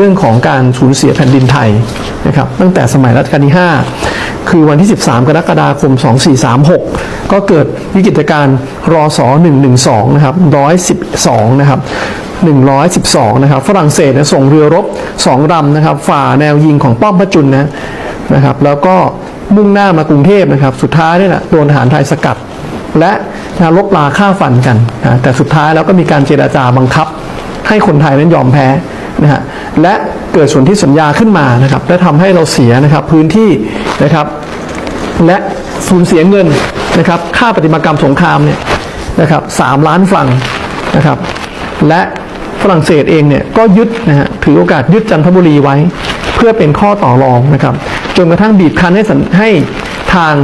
เรื่องของการสูญเสียแผ่นดินไทยนะครับตั้งแต่สมัยรัชกาลที่ 5 คือวันที่ 13 กรกฎาคม 2436 ก็เกิดวิกฤตการณ์รอสอ112 นะครับ 112 นะครับ 112 นะครับ ฝรั่งเศสส่งเรือรบ 2ลำนะครับ ฝ่าแนวยิงของป้อมพระจุลนะนะครับ แล้วก็มุ่งหน้ามากรุงเทพนะครับ สุดท้ายเนี่ยนะโดนทหารไทยสกัด และนะลบลาฆ่าฟันกันนะแต่สุดท้ายแล้วก็มีการเจราจาบังคับ ให้คนไทยนั้นยอมแพ้ นะฮะและเกิดส่วนธิสัญญาขึ้นมานะครับและทำให้เราเสียนะครับพื้นที่นะครับ และสูญเสียเงินนะครับค่าปฏิมากรรมสงครามเนี่ยนะครับสามล้านฟรังนะครับ และฝรั่งเศสเองเนี่ยก็ยึดนะฮะถือโอกาสยึดจันทบุรีไว้ เพื่อเป็นข้อต่อรองนะครับจนกระทั่งบีบคั้นให้ให้ทาง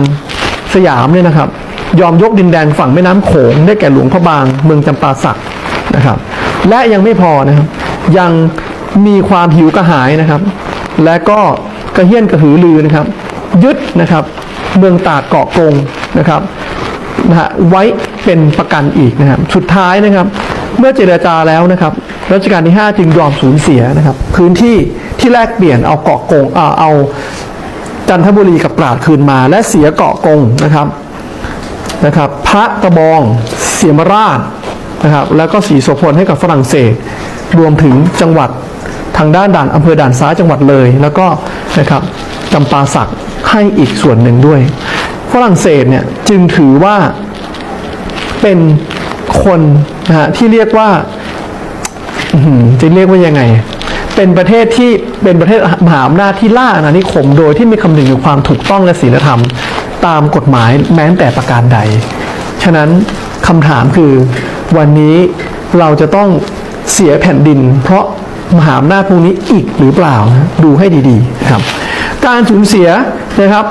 สยามเนี่ยนะครับ ยอมยกดินแดนฝั่งแม่น้ำโขงได้แก่หลวงพระบางเมืองจำปาสักนะครับ และยังไม่พอนะครับ ยังมีความหิวกระหายนะครับ และก็กระเฮี้ยนกระหือรือนะครับ ยึดนะครับ เมืองตากเกาะกงนะครับนะฮะไว้เป็นประกันอีกนะครับ สุดท้ายนะครับ เมื่อเจรจาแล้วนะครับรัชกาลที่ 5 จึงยอมสูญเสียนะครับ พื้นที่ที่แลกเปลี่ยนเอาเกาะกงเอาเอาจันทบุรีกับตราดคืนมา และเสียเกาะกงนะครับนะครับ พระกระบองเสียมราชนะครับ แล้วก็สีโสพลให้กับฝรั่งเศส รวมถึงจังหวัดทางด้านด่านอำเภอด่านซ้ายจังหวัดเลย แล้วก็นะครับจำปาสักให้อีกส่วนหนึ่งด้วย ฝรั่งเศสเนี่ยจึงถือว่าเป็นคนนะฮะที่เรียกว่าจะเรียกว่ายังไง เป็นประเทศที่เป็นประเทศมหาอำนาจที่ล่าอาณานิคม โดยที่ไม่คำนึงถึงความถูกต้องและศีลธรรม ตามกฎหมายแม้แต่ประการใด ฉะนั้นคำถามคือวันนี้เราจะต้อง เสียแผ่นดิน เพราะมหาอำนาจพวกนี้อีกหรือเปล่าดูให้ดีๆนะครับ การสูญเสียนะครับ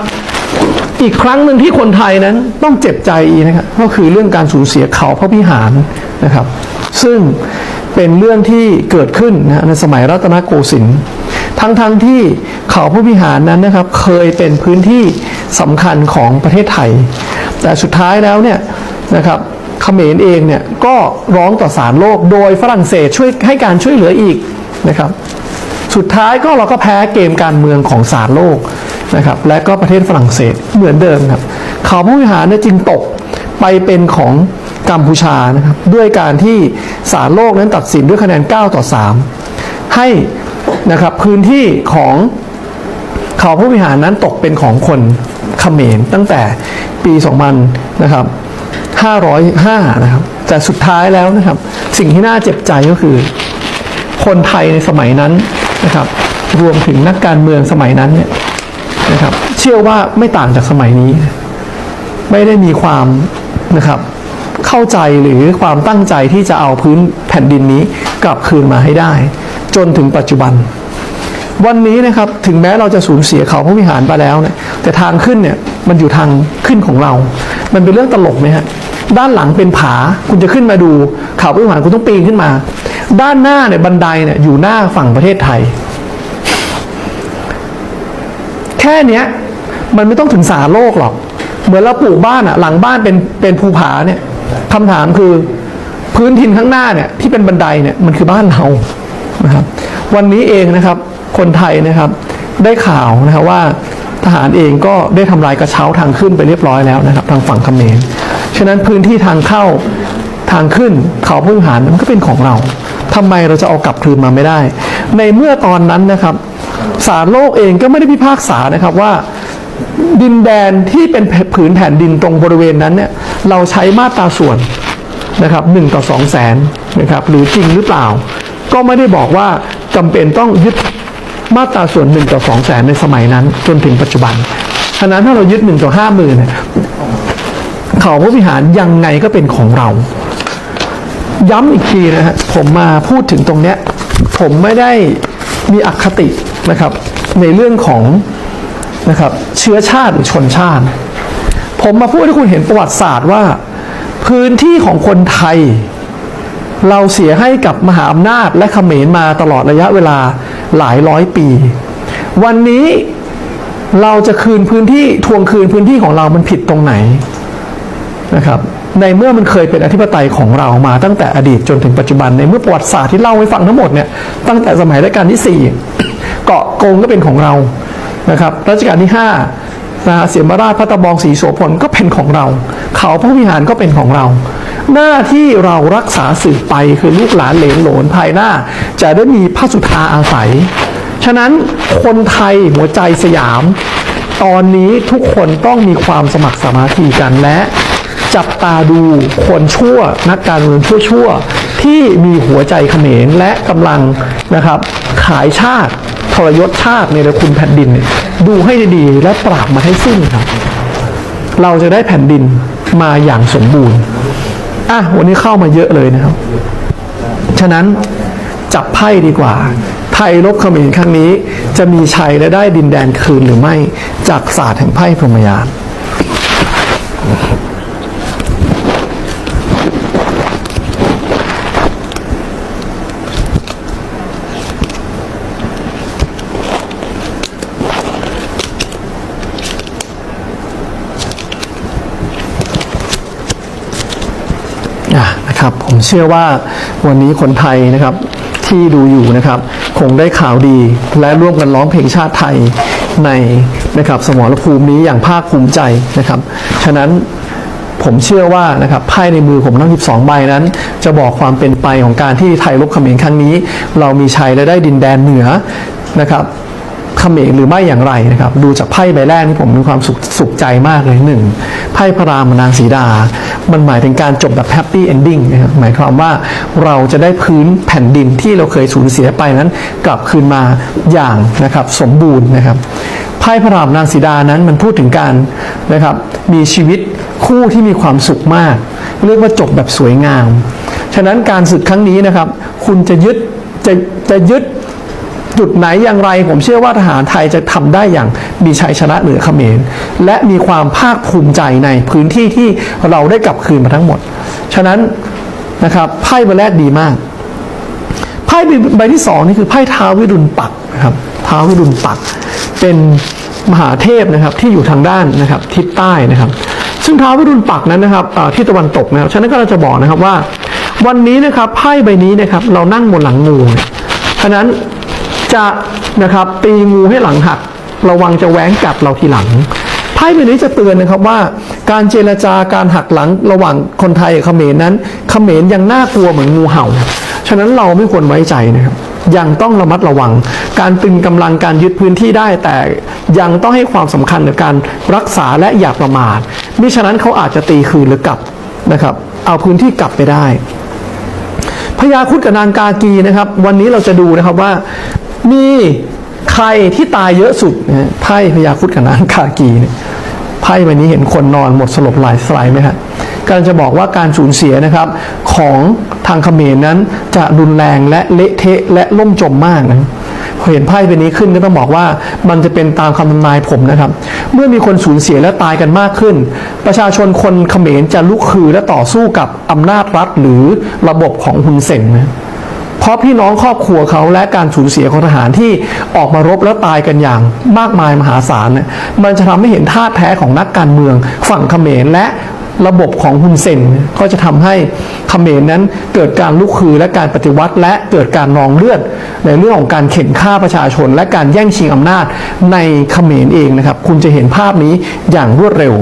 อีกครั้งหนึ่งที่คนไทยนั้นต้องเจ็บใจนะครับก็คือเรื่องการสูญเสียเขาพระพิหารนะครับ ซึ่งเป็นเรื่องที่เกิดขึ้นนะในสมัยรัตนโกสินทร์ทั้งๆทที่เขาพระพิหารนั้นนะครับเคยเป็นพื้นที่สำคัญของประเทศไทย แต่สุดท้ายแล้วเนี่ยนะครับ เขมรเองเนี่ยก็ร้องต่อศาลโลกโดยฝรั่งเศสช่วยให้การช่วยเหลืออีกนะครับ สุดท้ายก็เราก็แพ้เกมการเมืองของศาลโลกนะครับและก็ประเทศฝรั่งเศสเหมือนเดิมครับเขาผู้บริหารเนี่ยจึงตกไปเป็นของกัมพูชานะครับด้วยการที่ศาลโลกนั้นตัดสินด้วยคะแนน 9 ต่อ 3 ให้นะครับพื้นที่ของเขาผู้บริหารนั้นตกเป็นของคนเขมรตั้งแต่ปี 2000 นะครับ 505 นะครับ แต่สุดท้ายแล้วนะครับ สิ่งที่น่าเจ็บใจก็คือ คนไทยในสมัยนั้นนะครับ รวมถึงนักการเมืองสมัยนั้นเนี่ยนะครับ เชื่อว่าไม่ต่างจากสมัยนี้ ไม่ได้มีความนะครับ เข้าใจหรือความตั้งใจที่จะเอาพื้นแผ่นดินนี้กลับคืนมาให้ได้ จนถึงปัจจุบัน วันนี้นะครับถึงแม้เราจะสูญเสียเขาพระวิหารไปแล้วเนี่ยแต่ทางขึ้นเนี่ยมันอยู่ทางขึ้นของเรา มันเป็นเรื่องตลกไหมฮะ ด้านหลังเป็นผา คุณจะขึ้นมาดูเขาพระวิหารคุณต้องปีนขึ้นมา ด้านหน้าเนี่ยบันไดเนี่ยอยู่หน้าฝั่งประเทศไทย แค่เนี้ยมันไม่ต้องถึงสาโลกหรอก เหมือนเราปลูกบ้านอะหลังบ้านเป็นเป็นภูผาเนี่ยคำถามคือพื้นทินข้างหน้าเนี่ยที่เป็นบันไดเนี่ยมันคือบ้านเรานะครับ วันนี้เองนะครับ คนไทยนะครับ ได้ข่าวนะครับว่า ทหารเองก็ได้ทำลายกระเช้าทางขึ้นไปเรียบร้อยแล้วนะครับทางฝั่งเขมรฉะนั้นพื้นที่ทางเข้าทางขึ้นเขาพึ่งหารมันก็เป็นของเราทำไมเราจะเอากลับคืนมาไม่ได้ ในเมื่อตอนนั้นนะครับศาลโลกเองก็ไม่ได้พิพากษานะครับว่าดินแดนที่เป็นผืนแผ่นดินตรงบริเวณนั้นเนี่ยเราใช้มาตราส่วนนะครับหนึ่งต่อสองแสนนะครับหรือจริงหรือเปล่า ก็ไม่ได้บอกว่าจำเป็นต้องยึด มาตราส่วนหนึ่งต่อสองแสนในสมัยนั้น จนถึงปัจจุบันฉะนั้นถ้าเรายึดหนึ่งต่อห้าหมื่นเนี่ยเขาพระวิหารยังไงก็เป็นของเรา ย้ำอีกทีนะฮะผมมาพูดถึงตรงเนี้ย ผมไม่ได้มีอคตินะครับ ในเรื่องของนะครับ เชื้อชาติหรือชนชาติ ผมมาพูดให้คุณเห็นประวัติศาสตร์ว่า พื้นที่ของคนไทย เราเสียให้กับมหาอำนาจและเขมรมาตลอดระยะเวลา หลายร้อยปี วันนี้เราจะคืนพื้นที่ทวงคืนพื้นที่ของเรามันผิดตรงไหนนะครับ ในเมื่อมันเคยเป็นอธิปไตยของเรามาตั้งแต่อดีตจนถึงปัจจุบันในเมื่อประวัติศาสตร์ที่เล่าให้ฟังทั้งหมดเนี่ยตั้งแต่สมัยรัชกาลที่ 4 เกาะโกงก็เป็นของเรานะครับรัชกาลที่5นะเสียมราชพระตะบองศรีโสพลก็เป็นของเรา เขาพระวิหารก็เป็นของเรา หน้าที่เรารักษาสืบไปคือลูกหลานเหลนโหลนภายหน้า จะได้มีพระสุธาอาศัย ฉะนั้นคนไทยหัวใจสยาม ตอนนี้ทุกคนต้องมีความสมัครสมาธิกันและ จับตาดูคนชั่วนักการเมืองชั่วๆ ที่มีหัวใจเขมรและกำลังนะครับ ขายชาติทรยศชาติในระคุณแผ่นดิน ดูให้ดีๆและปราบมาให้สิ้นครับ เราจะได้แผ่นดินมาอย่างสมบูรณ์ อะวันนี้เข้ามาเยอะเลยนะครับ ฉะนั้นจับไพ่ดีกว่า ไทยลบเขมรครั้งนี้ จะมีชัยและได้ดินแดนคืนหรือไม่ จากศาสตร์แห่งไพ่พรหมยาน อะ นะครับ ผมเชื่อว่าวันนี้คนไทยนะครับที่ดูอยู่นะครับ คงได้ข่าวดีและร่วมกันร้องเพลงชาติไทยในนะครับสมรภูมินี้อย่างภาคภูมิใจนะครับ ฉะนั้นผมเชื่อว่านะครับไพ่ในมือผมทั้ง 12 ใบนั้น จะบอกความเป็นไปของการที่ไทยลบเขมรครั้งนี้ เรามีชัยและได้ดินแดนเหนือนะครับ เขมรหรือไม่อย่างไรนะครับ ดูจากไพ่ใบแรกนี่ผมมีความสุขสุขใจมากเลยหนึ่งไพ่พระรามนางสีดา มันหมายถึงการจบแบบแฮปปี้เอนดิ้งนะครับหมายความว่าเราจะได้พื้นแผ่นดินที่เราเคยสูญเสียไปนั้น กลับคืนมาอย่างนะครับสมบูรณ์นะครับไพ่พระรามนางสีดานั้นมันพูดถึงการนะครับมีชีวิตคู่ที่มีความสุขมาก เรียกว่าจบแบบสวยงาม ฉะนั้นการศึกครั้งนี้นะครับ คุณจะยึดจะจะยึด จุดไหนอย่างไร ผมเชื่อว่าทหารไทยจะทำได้อย่างมีชัยชนะเหนือเขมร และมีความภาคภูมิใจในพื้นที่ที่เราได้กลับคืนมาทั้งหมด ฉะนั้นนะครับไพ่ใบแรกดีมาก ไพ่ใบที่สองนี่คือไพ่ท้าววิรุณปักนะครับท้าววิรุณปัก เป็นมหาเทพนะครับที่อยู่ทางด้านนะครับทิศใต้นะครับ ซึ่งท้าววิรุณปักนั้นนะครับที่ตะวันตกนะครับฉะนั้นก็เราจะบอกนะครับว่า วันนี้นะครับไพ่ใบนี้นะครับเรานั่งบนหลังงูฉะนั้น จะนะครับตีงูให้หลังหัก ระวังจะแหว้งกัดเราทีหลังไพ่ใบนี้จะเตือนนะครับว่า การเจรจาการหักหลังระหว่างคนไทยกับเขมรนั้น เขมรยังน่ากลัวเหมือนงูเห่า ฉะนั้นเราไม่ควรไว้ใจนะครับยังต้องระมัดระวัง การตึงกำลังการยึดพื้นที่ได้แต่ยังต้องให้ความสำคัญกับการรักษาและอย่าประมาทมิฉะนั้นเขาอาจจะตีคืนหรือกลับนะครับ เอาพื้นที่กลับไปได้พญาคุดกับนางกากีนะครับ วันนี้เราจะดูนะครับว่า มีใครที่ตายเยอะสุดนะไพ่พญาคุดกับนางกากีเนี่ยไพ่ใบนี้เห็นคนนอนหมดสลบหลายสลายไหมครับกำลังจะบอกว่าการสูญเสียนะครับของทางเขมรนั้นจะรุนแรงและเละเทะและล่มจมมากนะพอเห็นไพ่ใบนี้ขึ้นก็ต้องบอกว่ามันจะเป็นตามคำทำนายผมนะครับ เมื่อมีคนสูญเสียและตายกันมากขึ้น ประชาชนคนเขมรจะลุกคือและต่อสู้กับอำนาจรัฐหรือระบบของฮุนเซนนะ เพราะพี่น้องครอบครัวเขาและการสูญเสียของทหารที่ออกมารบแล้วตายกันอย่างมากมายมหาศาลเนี่ยมันจะทำให้เห็นท่าแท้ของนักการเมืองฝั่งเขมรและระบบของฮุนเซนก็จะทำให้เขมรนั้นเกิดการลุกคือและการปฏิวัติ และเกิดการนองเลือด ในเรื่องของการเข็นฆ่าประชาชน และการแย่งชิงอำนาจในเขมรเองนะครับ คุณจะเห็นภาพนี้อย่างรวดเร็ว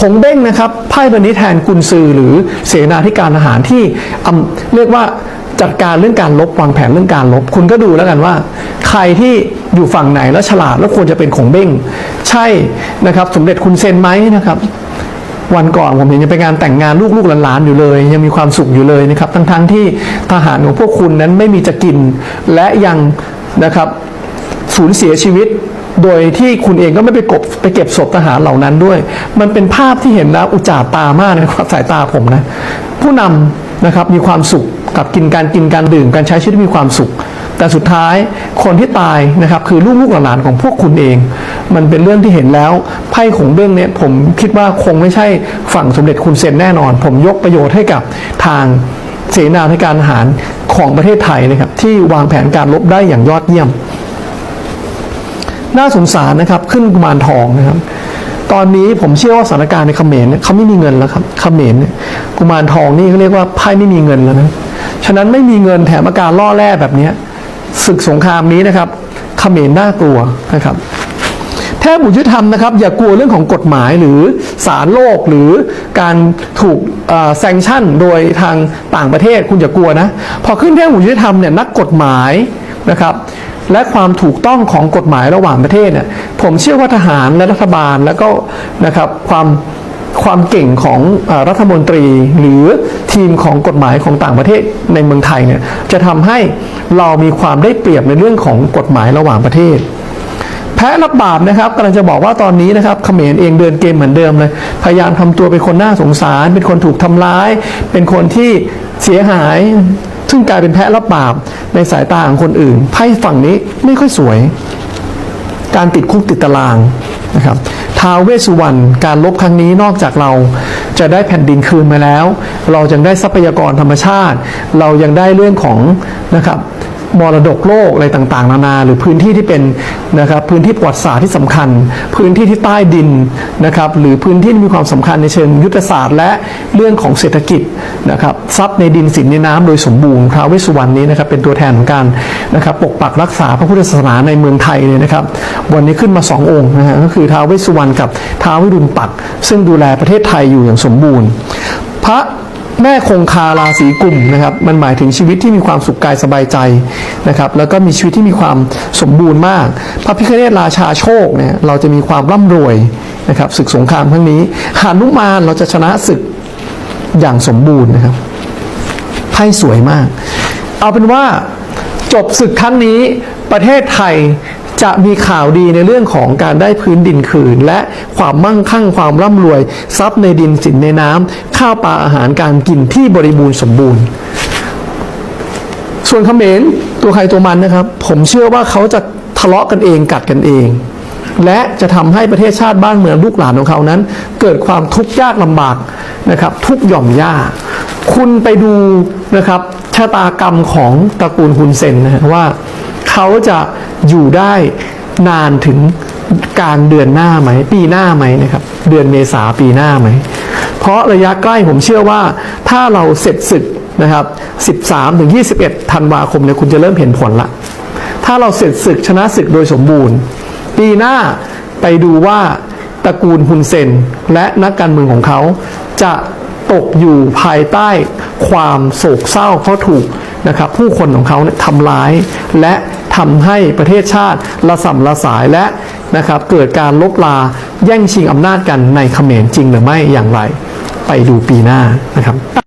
คงเบ้งนะครับไพ่ใบนี้แทนกุนซือหรือเสนาธิการทหารที่เรียกว่าจัดการเรื่องการลบวางแผนเรื่องการลบ คุณก็ดูแล้วกันว่า ใครที่อยู่ฝั่งไหนแล้วฉลาดแล้วควรจะเป็นคงเบ้ง ใช่นะครับสมเด็จคุณเซนไหมนะครับวันก่อนผมเห็นยังไปงานแต่งงานลูกๆหลานๆอยู่เลย ยังมีความสุขอยู่เลยนะครับ ทั้งๆที่ทหารของพวกคุณนั้นไม่มีจะกิน และยังนะครับสูญเสียชีวิต โดยที่คุณเองก็ไม่ไปกบไปเก็บศพทหารเหล่านั้นด้วย มันเป็นภาพที่เห็นแล้วอุจจาตามากในสายตาผมนะ ผู้นำนะครับมีความสุขกับกินการกินการดื่มการใช้ชีวิตมีความสุข แต่สุดท้ายคนที่ตายนะครับคือลูกลูกหลานของพวกคุณเอง มันเป็นเรื่องที่เห็นแล้วไพ่ของเบื้องนี้ผมคิดว่าคงไม่ใช่ฝั่งสมเด็จคุณเซนแน่นอน ผมยกประโยชน์ให้กับทางเสนาธิการทหารของประเทศไทยนะครับที่วางแผนการลบได้อย่างยอดเยี่ยม น่าสงสารนะครับ ขึ้นกุมารทองนะครับ ตอนนี้ผมเชื่อว่าสถานการณ์ในเขมรเนี่ยเขาไม่มีเงินแล้วครับเขมรเนี่ยกุมารทองนี่เขาเรียกว่าไพ่ไม่มีเงินแล้วนะฉะนั้นไม่มีเงินแถมอาการล่อแร่แบบนี้ศึกสงครามนี้นะครับเขมรน่ากลัวนะครับแทบอุยุธรรมนะครับอย่ากลัวเรื่องของกฎหมายหรือสารโลกหรือการถูกแซงชั่นโดยทางต่างประเทศคุณอย่ากลัวนะ พอขึ้นแท่งอุยุธรรมเนี่ยนักกฎหมายนะครับ และความถูกต้องของกฎหมายระหว่างประเทศเนี่ยผมเชื่อว่าทหารและรัฐบาลแล้วก็นะครับความความเก่งของอรัฐมนตรีหรือทีมของกฎหมายของต่างประเทศในเมืองไทยเนี่ยจะทำให้เรามีความได้เปรียบในเรื่องของกฎหมายระหว่างประเทศ แพ้รับบาปนะครับกำลังจะบอกว่าตอนนี้นะครับเขมรเองเดินเกมเหมือนเดิมเลยพยายามทำตัวเป็นคนน่าสงสาร เป็นคนถูกทำร้าย เป็นคนที่เสียหาย ซึ่งกลายเป็นแพะรับบาปในสายตาของคนอื่นไพ่ฝั่งนี้ไม่ค่อยสวย การติดคุกติดตารางนะครับท้าวเวสสุวรรณการลบครั้งนี้นอกจากเราจะได้แผ่นดินคืนมาแล้ว เรายังได้ทรัพยากรธรรมชาติ เรายังได้เรื่องของนะครับ มรดกโลกอะไรต่างๆ นานา หรือพื้นที่ที่เป็นนะครับพื้นที่ประวัติศาสตร์ที่สำคัญ พื้นที่ที่ใต้ดินนะครับหรือพื้นที่ที่มีความสำคัญในเชิงยุทธศาสตร์ และเรื่องของเศรษฐกิจนะครับทรัพย์ในดินสินในน้ำโดยสมบูรณ์ท้าวเวสสุวรรณนี้นะครับเป็นตัวแทนของการนะครับปกปักรักษาพระพุทธศาสนาในเมืองไทยเลยนะครับวันนี้ขึ้นมาสององค์นะฮะก็คือท้าวเวสสุวรรณกับท้าววิรุณปัก ซึ่งดูแลประเทศไทยอยู่อย่างสมบูรณ์ พระ แม่คงคาราศีกุมนะครับมันหมายถึงชีวิตที่มีความสุขกายสบายใจนะครับแล้วก็มีชีวิตที่มีความสมบูรณ์มาก พระพิฆเนศราชาโชคเนี่ยเราจะมีความร่ำรวยนะครับศึกสงครามครั้งนี้หานุมานเราจะชนะศึกอย่างสมบูรณ์นะครับไพ่สวยมาก เอาเป็นว่าจบศึกครั้งนี้ประเทศไทย จะมีข่าวดีในเรื่องของการได้พื้นดินคืน และความมั่งคั่งความร่ำรวย ทรัพย์ในดินสินในน้ำข้าวปลาอาหารการกินที่บริบูรณ์สมบูรณ์ ส่วนเขมรตัวใครตัวมันนะครับ ผมเชื่อว่าเขาจะทะเลาะกันเองกัดกันเอง และจะทำให้ประเทศชาติบ้านเมืองลูกหลานของเขานั้น เกิดความทุกข์ยากลำบากนะครับ ทุกหย่อมย่าคุณไปดูนะครับชะตากรรมของตระกูลฮุนเซนนะว่าเขาจะ อยู่ได้นานถึงกลางเดือนหน้าไหม ปีหน้าไหมนะครับ เดือนเมษาปีหน้าไหม เพราะระยะใกล้ผมเชื่อว่าถ้าเราเสร็จศึกนะครับ 13ถึง21 ธันวาคมเนี่ยคุณจะเริ่มเห็นผลละ ถ้าเราเสร็จศึกชนะศึกโดยสมบูรณ์ ปีหน้าไปดูว่าตระกูลฮุนเซนและนักการเมืองของเขาจะตกอยู่ภายใต้ความโศกเศร้าเพราะถูก นะครับผู้คนของเขาเนี่ยทำร้าย และทำให้ประเทศชาติละสัมละสายและนะครับเกิดการลบลาแย่งชิงอำนาจกันในเขมรจริงหรือไม่อย่างไร ไปดูปีหน้านะครับ